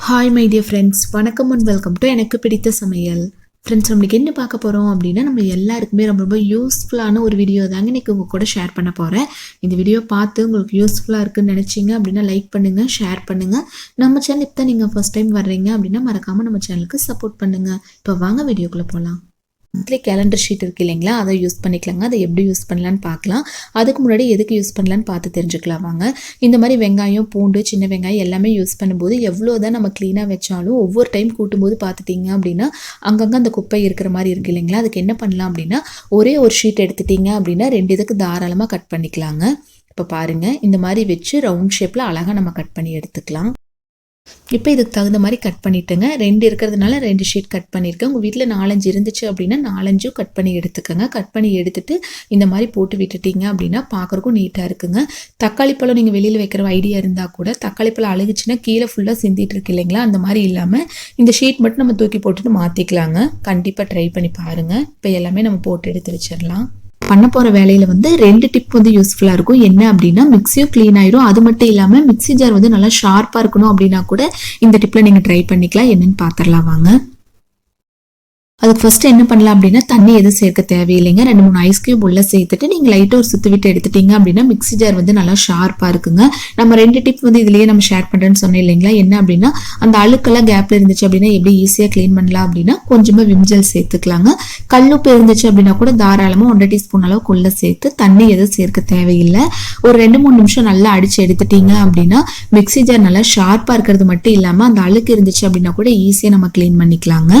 Hi my dear friends வணக்கம் and welcome to எனக்கு பிடித்த சமையல். ஃப்ரெண்ட்ஸ் நம்மளுக்கு என்ன பார்க்க போகிறோம் அப்படின்னா நம்ம எல்லாருக்குமே ரொம்ப ரொம்ப யூஸ்ஃபுல்லான ஒரு வீடியோ தாங்க இன்றைக்கி உங்கள் கூட ஷேர் பண்ண போகிறேன் இந்த வீடியோ பார்த்து உங்களுக்கு யூஸ்ஃபுல்லாக இருக்குன்னு நினச்சிங்க அப்படின்னா லைக் பண்ணுங்கள் ஷேர் பண்ணுங்கள் நம்ம சேனல் இப்போ நீங்கள் ஃபஸ்ட் டைம் வர்றீங்க அப்படின்னா மறக்காமல் நம்ம சேனலுக்கு சப்போர்ட் பண்ணுங்கள் இப்போ வாங்க வீடியோக்குள்ளே போகலாம் மந்த்லி கேலண்டர் ஷீட் இருக்கு இல்லைங்களா? அதை யூஸ் பண்ணிக்கலாங்க. அதை எப்படி யூஸ் பண்ணலான்னு பார்க்கலாம். அதுக்கு முன்னாடி எதுக்கு யூஸ் பண்ணலான்னு பார்த்து தெரிஞ்சுக்கலாம் வாங்க. இந்த மாதிரி வெங்காயம் பூண்டு சின்ன வெங்காயம் எல்லாமே யூஸ் பண்ணும்போது எவ்வளோ தான் நம்ம க்ளீனாக வச்சாலும் ஒவ்வொரு டைம் கூட்டும்போது பார்த்துட்டிங்க அப்படின்னா அங்கங்கே அந்த குப்பை இருக்கிற மாதிரி இருக்கு இல்லைங்களா? அதுக்கு என்ன பண்ணலாம் அப்படின்னா ஒரே ஒரு ஷீட் எடுத்துட்டிங்க அப்படின்னா ரெண்டு இதுக்கு தாராளமாக கட் பண்ணிக்கலாங்க. இப்போ பாருங்கள் இந்த மாதிரி வச்சு ரவுண்ட் ஷேப்பில் அழகாக நம்ம கட் பண்ணி எடுத்துக்கலாம். இப்போ இதுக்கு தகுந்த மாதிரி கட் பண்ணிட்டேங்க. ரெண்டு இருக்கிறதுனால ரெண்டு ஷீட் கட் பண்ணியிருக்கேன் உங்கள் வீட்டில் நாலஞ்சு இருந்துச்சு அப்படின்னா நாலஞ்சும் கட் பண்ணி எடுத்துக்கோங்க. கட் பண்ணி எடுத்துட்டு இந்த மாதிரி போட்டு விட்டுட்டீங்க அப்படின்னா பார்க்குறக்கும் நீட்டாக இருக்குங்க. தக்காளி பழம் நீங்கள் வெளியில் வைக்கிற ஐடியா இருந்தால் கூட தக்காளி பழம் அழுகுச்சுன்னா கீழே ஃபுல்லாக சிந்திட்டு இருக்கு இல்லைங்களா? அந்த மாதிரி இல்லாமல் இந்த ஷீட் மட்டும் நம்ம தூக்கி போட்டுட்டு மாற்றிக்கலாங்க கண்டிப்பாக ட்ரை பண்ணி பாருங்கள் இப்போ எல்லாமே நம்ம போட்டு எடுத்து வச்சிடலாம். பண்ண போகிற வேலையில் வந்து ரெண்டு டிப் வந்து யூஸ்ஃபுல்லாக இருக்கும். என்ன அப்படின்னா மிக்சியும் க்ளீன் ஆயிரும். அது மட்டும் இல்லாமல் மிக்சி ஜார் வந்து நல்லா ஷார்ப்பாக இருக்கணும் அப்படின்னா கூட இந்த டிப்பில் நீங்கள் ட்ரை பண்ணிக்கலாம். என்னென்னு பார்த்துடலாம் வாங்க. அதுக்கு ஃபர்ஸ்ட் என்ன பண்ணலாம் அப்படின்னா தண்ணி எதுவும் சேர்க்க தேவையில்லைங்க. ரெண்டு மூணு ஐஸ் கியூப் உள்ள சேர்த்துட்டு நீங்கள் லைட்டாக ஒரு சுத்து விட்டு எடுத்துட்டீங்க அப்படின்னா மிக்ஸி ஜார் வந்து நல்லா ஷார்ப்பாக இருக்குங்க. நம்ம ரெண்டு டிப் வந்து இதுலேயே நம்ம ஷேர் பண்ணுறேன்னு சொன்னேன் இல்லைங்களா? என்ன அப்படின்னா அந்த அழுக்கெல்லாம் கேப்பில் இருந்துச்சு அப்படின்னா எப்படி ஈஸியாக க்ளீன் பண்ணலாம் அப்படின்னா கொஞ்சமாக விம்ஜல் சேர்த்துக்கலாங்க. கல்லுப்பு இருந்துச்சு அப்படின்னா கூட தாராளமாக ஒன்றரை டீஸ்பூன் அளவுக்கு உள்ள சேர்த்து தண்ணி எதுவும் சேர்க்க தேவையில்லை. ஒரு ரெண்டு மூணு நிமிஷம் நல்லா அடிச்சு எடுத்துட்டீங்க அப்படின்னா மிக்ஸி ஜார் நல்லா ஷார்ப்பாக இருக்கிறது மட்டும் இல்லாமல் அந்த அழுக்கு இருந்துச்சு அப்படின்னா கூட ஈஸியாக நம்ம க்ளீன் பண்ணிக்கலாங்க.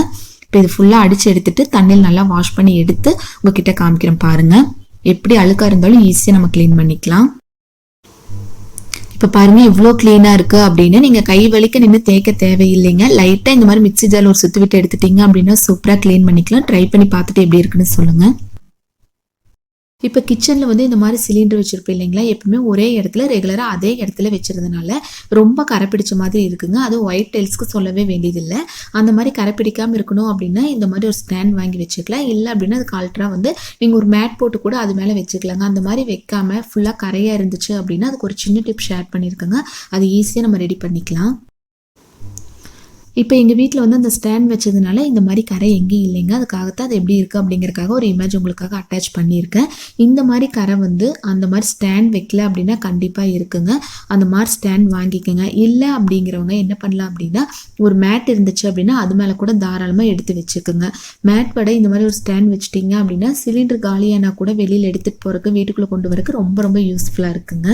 இப்போ இது ஃபுல்லாக அடித்து எடுத்துட்டு தண்ணியில் நல்லா வாஷ் பண்ணி எடுத்து உங்ககிட்ட காமிக்கிறேன் பாருங்கள் எப்படி அழுக்காக இருந்தாலும் ஈஸியாக நம்ம க்ளீன் பண்ணிக்கலாம். இப்போ பாருங்கள் இவ்வளோ க்ளீனாக இருக்குது அப்படின்னு நீங்கள் கை வலிக்க நின்று தேய்க்க தேவையில்லைங்க. லைட்டாக இந்த மாதிரி மிக்ஸி ஜாரில் ஒரு சுற்றி விட்டு எடுத்துட்டீங்க அப்படின்னா சூப்பராக க்ளீன் பண்ணிக்கலாம். ட்ரை பண்ணி பார்த்துட்டு எப்படி இருக்குன்னு சொல்லுங்கள் இப்போ கிச்சனில் வந்து இந்த மாதிரி சிலிண்டர் வச்சுருப்போம் இல்லைங்களா? எப்பவுமே ஒரே இடத்துல ரெகுலராக அதே இடத்துல வச்சுருந்தனால ரொம்ப கரை பிடிச்ச மாதிரி இருக்குங்க. அது ஒயிட் டைல்ஸ்க்கு சொல்லவே வேண்டியதில்லை. அந்த மாதிரி கரை பிடிக்காமல் இருக்கணும் அப்படின்னா இந்த மாதிரி ஒரு ஸ்டாண்ட் வாங்கி வச்சுக்கலாம். இல்லை அப்படின்னா அது கால்ட்ராக வந்து நீங்கள் ஒரு மேட் போட்டு கூட அது மேலே வச்சுக்கலாங்க. அந்த மாதிரி வைக்காமல் ஃபுல்லாக கரையாக இருந்துச்சு அப்படின்னா அதுக்கு ஒரு சின்ன டிப் ஷேர் பண்ணியிருக்கேங்க. அது ஈஸியாக நம்ம ரெடி பண்ணிக்கலாம். இப்போ எங்கள் வீட்டில் வந்து அந்த ஸ்டாண்ட் வச்சதுனால இந்த மாதிரி கரை எங்கேயும் இல்லைங்க. அதுக்காகத்தான் அது எப்படி இருக்குது அப்படிங்கிறக்காக ஒரு இமேஜ் உங்களுக்காக அட்டாச் பண்ணியிருக்கேன். இந்த மாதிரி கரை வந்து அந்த மாதிரி ஸ்டாண்ட் வைக்கல அப்படின்னா கண்டிப்பாக இருக்குங்க. அந்த மாதிரி ஸ்டாண்ட் வாங்கிக்கோங்க. இல்லை அப்படிங்கிறவங்க என்ன பண்ணலாம் அப்படின்னா ஒரு மேட் இருந்துச்சு அப்படின்னா அது மேலே கூட தாராளமாக எடுத்து வச்சுக்கோங்க. மேட் பட இந்த மாதிரி ஒரு ஸ்டாண்ட் வச்சுட்டிங்க அப்படின்னா சிலிண்டர் காலியானா கூட வெளியில் எடுத்துகிட்டு போகிறக்கு வீட்டுக்குள்ளே கொண்டு வரக்கு ரொம்ப ரொம்ப யூஸ்ஃபுல்லாக இருக்குங்க.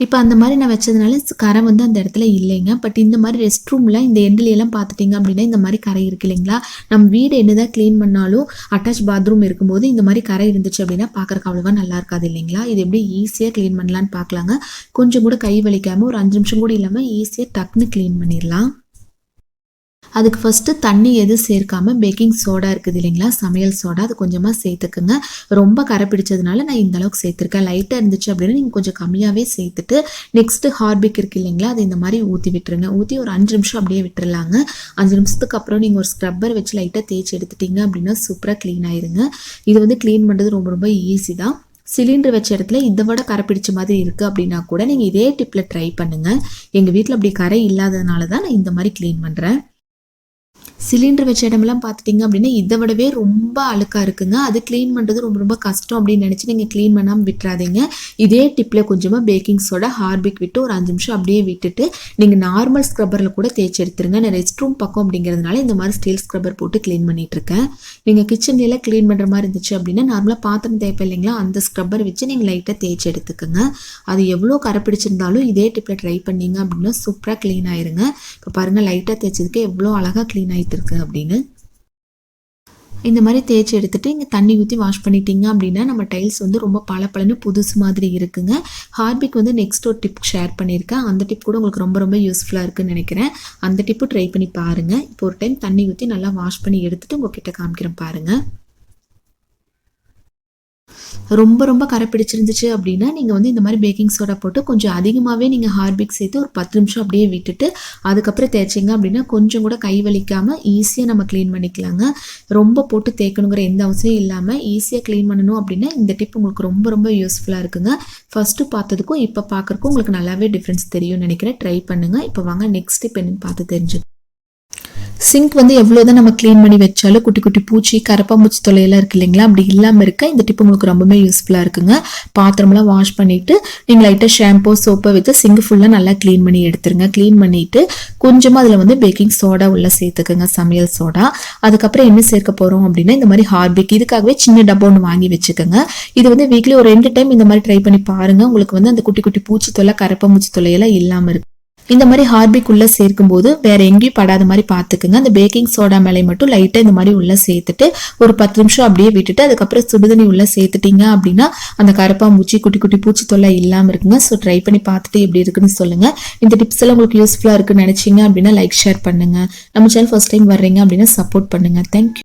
இப்போ அந்த மாதிரி நான் வச்சதுனால கரை வந்து அந்த இடத்துல இல்லைங்க. பட் இந்த மாதிரி ரெஸ்ட் ரூமில் இந்த எல்லாம் பார்த்துட்டிங்க அப்படின்னா இந்த மாதிரி கரை இருக்கு இல்லைங்களா? நம்ம வீடு என்னதான் க்ளீன் பண்ணாலும் அட்டாச் பாத்ரூம் இருக்கும்போது இந்த மாதிரி கரை இருந்துச்சு அப்படின்னா பார்க்குறக்கு அவ்வளோவா நல்லா இருக்காது இல்லைங்களா? இது எப்படி ஈஸியாக க்ளீன் பண்ணலான்னு பார்க்கலாங்க கொஞ்சம் கூட கை வலிக்காமல் ஒரு அஞ்சு நிமிஷம் கூட இல்லாமல் ஈஸியாக டக்குன்னு க்ளீன் பண்ணிடலாம். அதுக்கு ஃபஸ்ட்டு தண்ணி எதுவும் சேர்க்காம பேக்கிங் சோடா இருக்குது இல்லைங்களா? சமையல் சோடா அது கொஞ்சமாக சேர்த்துக்குங்க. ரொம்ப கரை பிடிச்சதுனால நான் இந்த அளவுக்கு சேர்த்துருக்கேன். லைட்டாக இருந்துச்சு அப்படின்னா நீங்கள் கொஞ்சம் கம்மியாகவே சேர்த்துட்டு நெக்ஸ்ட்டு ஹார்பிக் இருக்குது இல்லைங்களா? அது இந்த மாதிரி ஊற்றி விட்டுருங்க. ஊற்றி ஒரு அஞ்சு நிமிஷம் அப்படியே விட்டுருலாங்க அஞ்சு நிமிஷத்துக்கு அப்புறம் நீங்கள் ஒரு ஸ்க்ரப்பர் வச்சு லைட்டாக தேய்ச்சி எடுத்துட்டீங்க அப்படின்னா சூப்பராக க்ளீன் ஆயிருங்க. இது வந்து க்ளீன் பண்ணுறது ரொம்ப ரொம்ப ஈஸி தான். சிலிண்டர் வச்ச இடத்துல இதை விட கரை பிடிச்ச மாதிரி இருக்குது அப்படின்னா கூட நீங்கள் இதே டிப்பில் ட்ரை பண்ணுங்கள் எங்கள் வீட்டில் அப்படி கரை இல்லாததுனால தான் நான் இந்த மாதிரி க்ளீன் பண்ணுறேன் சிலிண்டர் வச்ச இடமெல்லாம் பார்த்துட்டிங்க அப்படின்னா இதை விடவே ரொம்ப அழுக்காக இருக்குங்க. அது க்ளீன் பண்ணுறது ரொம்ப ரொம்ப கஷ்டம் அப்படின்னு நினச்சி நீங்கள் க்ளீன் பண்ணாமல் விட்டுறாதீங்க. இதே டிப்பில் கொஞ்சமாக பேக்கிங் சோடா ஹார்பிக் விட்டு ஒரு அஞ்சு நிமிஷம் அப்படியே விட்டுட்டு நீங்கள் நார்மல் ஸ்க்ரப்பரில் கூட தேய்ச்சி எடுத்துருங்க. நான் ரெஸ்ட் ரூம் பக்கம் அப்படிங்கிறதுனால இந்த மாதிரி ஸ்டீல் ஸ்க்ரப்பர் போட்டு க்ளீன் பண்ணிகிட்ருக்கேன் நீங்கள் கிச்சன்லாம் க்ளீன் பண்ணுற மாதிரி இருந்துச்சு அப்படின்னா நார்மலாக பாத்திரம் தேய்ப்பேன் இல்லைங்களா? அந்த ஸ்க்ரப்பர் வச்சு நீங்கள் லைட்டாக தேய்ச்சி எடுத்துக்கோங்க. அது எவ்வளோ கரை பிடிச்சிருந்தாலும் இதே டிப்பில் ட்ரை பண்ணிங்க அப்படின்னா சூப்பராக க்ளீன் ஆயிருங்க. இப்போ பாருங்கள் லைட்டாக தேய்ச்சதுக்கு எவ்வளோ அழகாக க்ளீன் ஆகிட்டு இருக்கு அப்படின்னு. இந்த மாதிரி தேய்ச்சி எடுத்துகிட்டு இங்கே தண்ணி ஊற்றி வாஷ் பண்ணிட்டீங்க அப்படின்னா நம்ம டைல்ஸ் வந்து ரொம்ப பளபளன்னு புதுசு மாதிரி இருக்குங்க. ஹார்பிக் வந்து நெக்ஸ்ட் ஒரு டிப் ஷேர் பண்ணியிருக்கேன். அந்த டிப் கூட உங்களுக்கு ரொம்ப ரொம்ப யூஸ்ஃபுல்லாக இருக்குன்னு நினைக்கிறேன். அந்த டிப்பு ட்ரை பண்ணி பாருங்கள் இப்போ ஒரு டைம் தண்ணி ஊற்றி நல்லா வாஷ் பண்ணி எடுத்துகிட்டு உங்ககிட்ட காமிக்கிறேன் பாருங்கள் ரொம்ப ரொம்ப கரை பிடிச்சிருந்துச்சு அப்படின்னா நீங்கள் வந்து இந்த மாதிரி பேக்கிங் சோடா போட்டு கொஞ்சம் அதிகமாகவே நீங்கள் ஹார்பிக் சேர்த்து ஒரு பத்து நிமிஷம் அப்படியே விட்டுட்டு அதுக்கப்புறம் தேய்ச்சிங்க அப்படின்னா கொஞ்சம் கூட கை வலிக்காமல் ஈஸியாக நம்ம க்ளீன் பண்ணிக்கலாங்க. ரொம்ப போட்டு தேய்க்கணுங்கிற எந்த அவசியம் இல்லாமல் ஈஸியாக க்ளீன் பண்ணணும் அப்படின்னா இந்த டிப் உங்களுக்கு ரொம்ப ரொம்ப யூஸ்ஃபுல்லாக இருக்குங்க. ஃபஸ்ட்டு பார்த்ததுக்கும் இப்போ பார்க்குறக்கும் உங்களுக்கு நல்லாவே டிஃப்ரென்ஸ் தெரியும்னு நினைக்கிறேன். ட்ரை பண்ணுங்கள் இப்போ வாங்க நெக்ஸ்ட் டிப் என்னன்னு பார்த்து தெரிஞ்சுக்கோங்க சிங்க் வந்து எவ்வளோதான் நம்ம க்ளீன் பண்ணி வச்சாலும் குட்டி குட்டி பூச்சி கரப்பாம்பூச்சி தொலையெல்லாம் இருக்கு இல்லைங்களா? அப்படி இல்லாமல் இருக்க இந்த டிப் உங்களுக்கு ரொம்பவே யூஸ்ஃபுல்லாக இருக்குங்க. பாத்திரம்லாம் வாஷ் பண்ணிவிட்டு நீங்கள் லைட்டாக ஷாம்போ சோப்பை வச்சு சிங்க் ஃபுல்லாக நல்லா க்ளீன் பண்ணி எடுத்துருங்க. க்ளீன் பண்ணிவிட்டு கொஞ்சமாக அதில் வந்து பேக்கிங் சோடா உள்ளே சேர்த்துக்குங்க சமையல் சோடா அதுக்கப்புறம் என்ன சேர்க்க போகிறோம் அப்படின்னா இந்த மாதிரி ஹார்பிக் இதுக்காகவே சின்ன டப்பா ஒன்று வாங்கி வச்சுக்கோங்க. இது வந்து வீக்லி ஒரு ரெண்டு டைம் இந்த மாதிரி ட்ரை பண்ணி பாருங்கள் உங்களுக்கு வந்து அந்த குட்டி குட்டி பூச்சி தொல்லை கரப்பாம்பூச்சி தொல்லையெல்லாம் இல்லாமல் இருக்கு. இந்த மாதிரி ஹார்பிக் உள்ள சேர்க்கும்போது வேற எங்கேயும் படாத மாதிரி பார்த்துக்குங்க. அந்த பேக்கிங் சோடா மேலே மட்டும் லைட்டாக இந்த மாதிரி உள்ள சேர்த்துட்டு ஒரு பத்து நிமிஷம் அப்படியே விட்டுட்டு அதுக்கப்புறம் சுடுதண்ணி உள்ள சேர்த்துட்டீங்க அப்படின்னா அந்த கருப்பாம்பூச்சி குட்டி குட்டி பூச்சி தொல்லை இல்லாமல் இருக்குங்க. ஸோ ட்ரை பண்ணி பார்த்துட்டு எப்படி இருக்குன்னு சொல்லுங்க. இந்த டிப்ஸ் எல்லாம் உங்களுக்கு யூஸ்ஃபுல்லாக இருக்குன்னு நினச்சிங்க அப்படின்னா லைக் ஷேர் பண்ணுங்க. நம்ம சேனல் ஃபர்ஸ்ட் டைம் வர்றீங்க அப்படின்னா சப்போர்ட் பண்ணுங்க. தேங்க்யூ